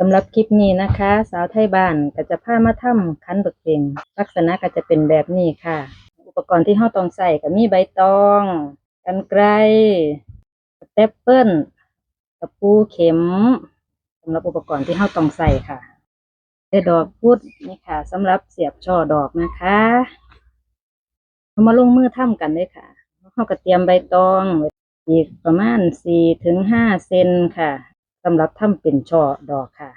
สำหรับคลิปนี้นะคะ สาวไทยบ้านก็จะพามาทำคันบักเต็งลักษณะก็จะเป็นแบบนี้ค่ะ อุปกรณ์ที่เราต้องใส่ก็มีใบตอง กันไกรสเตปเปิลตะปูเข็มสำหรับอุปกรณ์ที่เราต้องใส่ค่ะได้ดอกพุดนี่ค่ะสำหรับเสียบช่อดอกนะคะเรามาลงมือทำกันเลยค่ะเราก็เตรียมใบตองอีกประมาณสี่ถึงห้าเซนค่ะ สำหรับทำเป็นช่อดอกค่ะ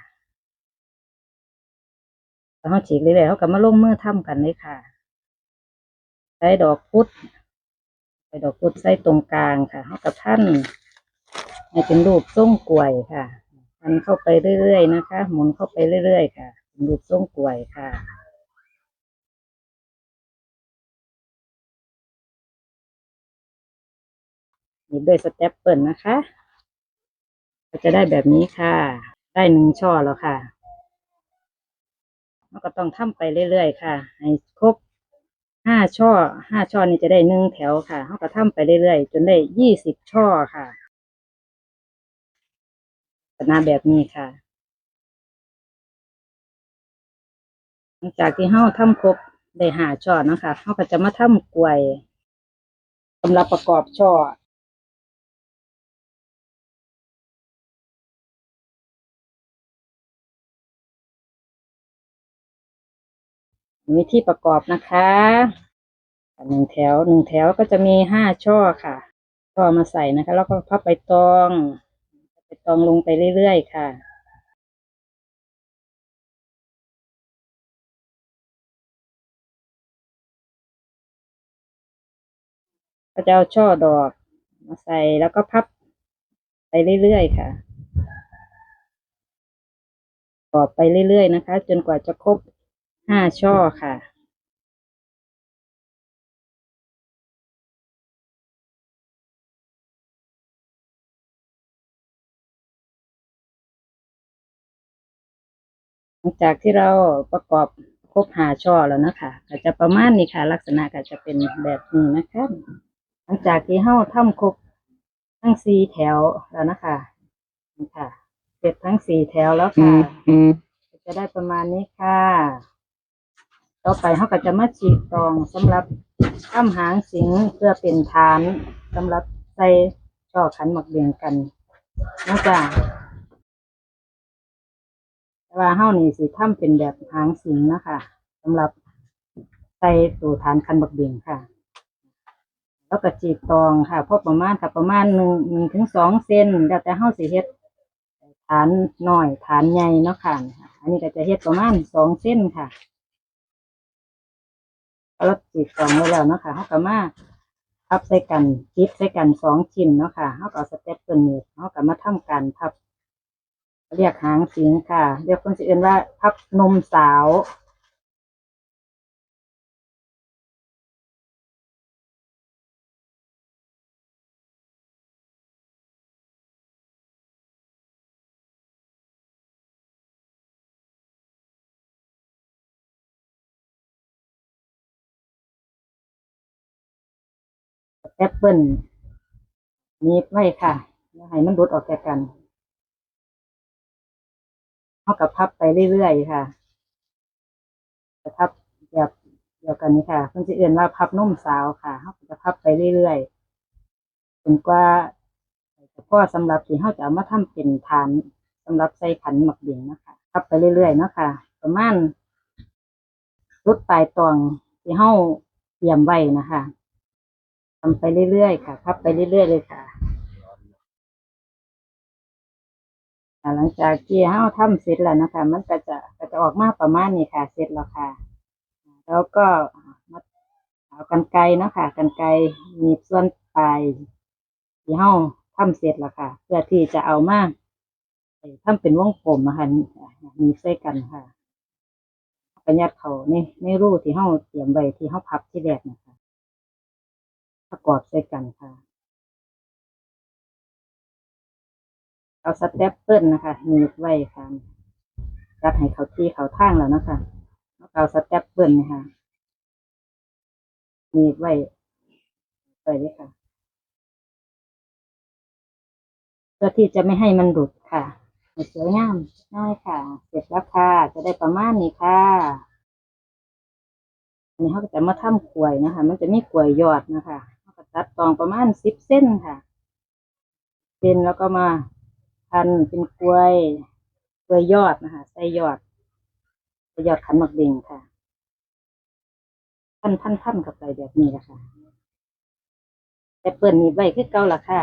แล้วเราฉีกเลยๆเขาก็มาลงมือทำกันเลยค่ะ ใช้ดอกพุธใช้ดอกพุธใส่ตรงกลางค่ะเขากับท่านให้เป็นรูปทรงกล้วยค่ะพันเข้าไปเรื่อยๆนะคะ หมุนเข้าไปเรื่อยๆค่ะเป็นรูปทรงกล้วยค่ะหยิบด้วยสเต็ปเปิลนะคะ ก็จะได้แบบนี้ค่ะ ได้หนึ่งช่อแล้วค่ะเราก็ต้องทำไปเรื่อยๆค่ะ ให้ครบห้าช่อห้าช่อนี้จะได้หนึ่งแถวค่ะเราก็ทำไปเรื่อยๆ จนได้ยี่สิบช่อค่ะลักษณะแบบนี้ค่ะ หลังจากที่เราทำครบได้ห้าช่อนะคะเราก็จะมาทำกลวยสำหรับประกอบช่อ วิธีประกอบนะคะหนึ่งแถวหนึ่งแถวก็จะมีห้าช่อค่ะช่อมาใส่นะคะ แล้วก็พับใบตองใบตองลงไปเรื่อยๆค่ะก็จะเอาช่อดอกมาใส่แล้วก็พับไปเรื่อยๆค่ะประกอบไปเรื่อยๆนะคะ จนกว่าจะครบ ห้าช่อค่ะหลังจากที่เราประกอบครบหาช่อแล้วนะคะก็จะประมาณนี้ค่ะ ลักษณะก็จะเป็นแบบนี้นะคะ หลังจากที่เฮ้าทำครบทั้งสี่แถวแล้วนะคะนี่ค่ะ เสร็จทั้งสี่แถวแล้วค่ะก็จะได้ประมาณนี้ค่ะ ต่อไปเขาก็จะมาฉีกตองสำหรับทำหางสิงเพื่อเป็นฐานสำหรับใส่ช่อขันหมักเบียงกันนะจ๊ะแต่ว่าเฮานี่สิทำเป็นแบบหางสิงนะคะสำหรับใส่ตัวฐานขันหมักเบียงค่ะ แล้วก็จีบตองค่ะพอประมาณค่ะประมาณหนึ่งหนึ่งถึงสองเซนแล้วแต่เฮาสิเฮ็ดฐานหน้อยฐานใหญ่เนาะค่ะ อันนี้ก็จะเฮ็ดประมาณสองเส้นค่ะ เราจีบสองมือแล้วเนาะค่ะเขาก็มาพับใส่กันจิบใส่กันสองชิ้นเนาะค่ะเขาก็เอาสเต็ปตัวนี้เขาก็มาทำการพับ เรียกหางสิงค่ะ เรียกคนสิเอื่นว่าพับนมสาว แอปเปิลนีบไว้ค่ะอย่าให้มันหลุดออกจากกันเขากับพับไปเรื่อยๆค่ะจะพับแบบเดียวกันนี่ค่ะเพิ่นสิเอื่นว่าพับนุ่มสาวค่ะเขาก็จะพับไปเรื่อยๆจนกว่าจะพอสำหรับที่เขาจะเอามาทำเป็นฐานสำหรับใส่ขันหมักเบียงนะคะพับไปเรื่อยๆเนาะค่ะ ประมาณรุดปลายตองที่เขาเตรียมไว้นะคะ ทำไปเรื่อยๆค่ะ พับไปเรื่อยๆเลยค่ะหลังจากที่เฮาทำเสร็จแล้วนะคะ มันก็จะก็จะออกมาประมาณนี้ค่ะ เสร็จแล้วค่ะ แล้วก็มาเอากันไกรเนาะค่ะกันไกรหนีบส่วนปลายที่เฮาทำเสร็จแล้วค่ะ เพื่อที่จะเอามาทำเป็นวงกลมนะคะหนีบใส่กันค่ะประยัดเขาในในรูที่เฮาเตรียมไว้ที่เฮาพับที่แรกนะคะ ประกอบใส่กันค่ะ เอาสเต็ปเปิลนะคะหนีบไว้ค่ะจัดให้เขาที่เขาทางแล้วนะคะเอาสเต็ปเปิลนะคะหนีบไว้ไปเลยค่ะเพื่อที่จะไม่ให้มันหลุดค่ะสวยงามง่ายค่ะ เสร็จแล้วค่ะ จะได้ประมาณนี้ค่ะอันนี้เขาจะมาทำกวยนะคะ มันจะมีกวยยอดนะคะ ตัดตองประมาณสิบเส้นค่ะเส้นแล้วก็มาพันเป็นกล้วยกล้วยยอดนะคะใส่ยอดกล้วยอดขันหมักเด่งค่ะ พันพันพันกับไปแบบนี้นะค่ะแต่เปิดนีบไว้คือเก่าละค่ะ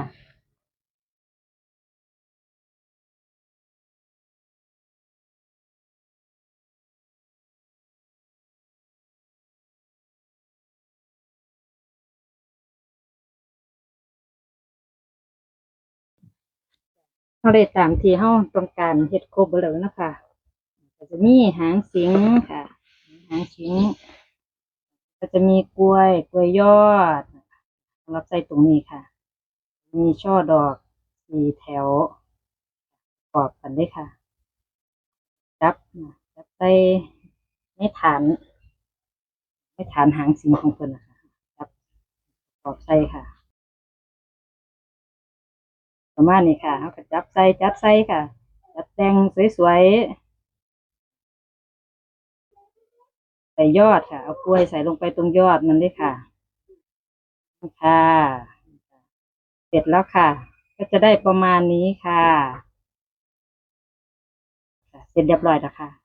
เขาได้ตามที่เขาต้องการเฮ็ดครบเบิดแล้วนะคะก็จะมีหางสิงค่ะ หางสิงก็จะมีกล้วยกล้วยยอดสำหรับใส่ตรงนี้ค่ะ มีช่อดอกสี่แถวประกอบกันด้วยค่ะ จับนะจับใส่ในฐานในฐานหางสิงของเพิ่นนะคะจับประกอบใส่ค่ะ ประมาณนี้ค่ะเขาก็จับใส่จับใส่ค่ะ จัดแต่งสวยๆ ใส่ยอดค่ะ เอากล้วยใส่ลงไปตรงยอดมันด้วยค่ะ ค่ะ เสร็จแล้วค่ะ ก็จะได้ประมาณนี้ค่ะ เสร็จเรียบร้อยแล้วค่ะ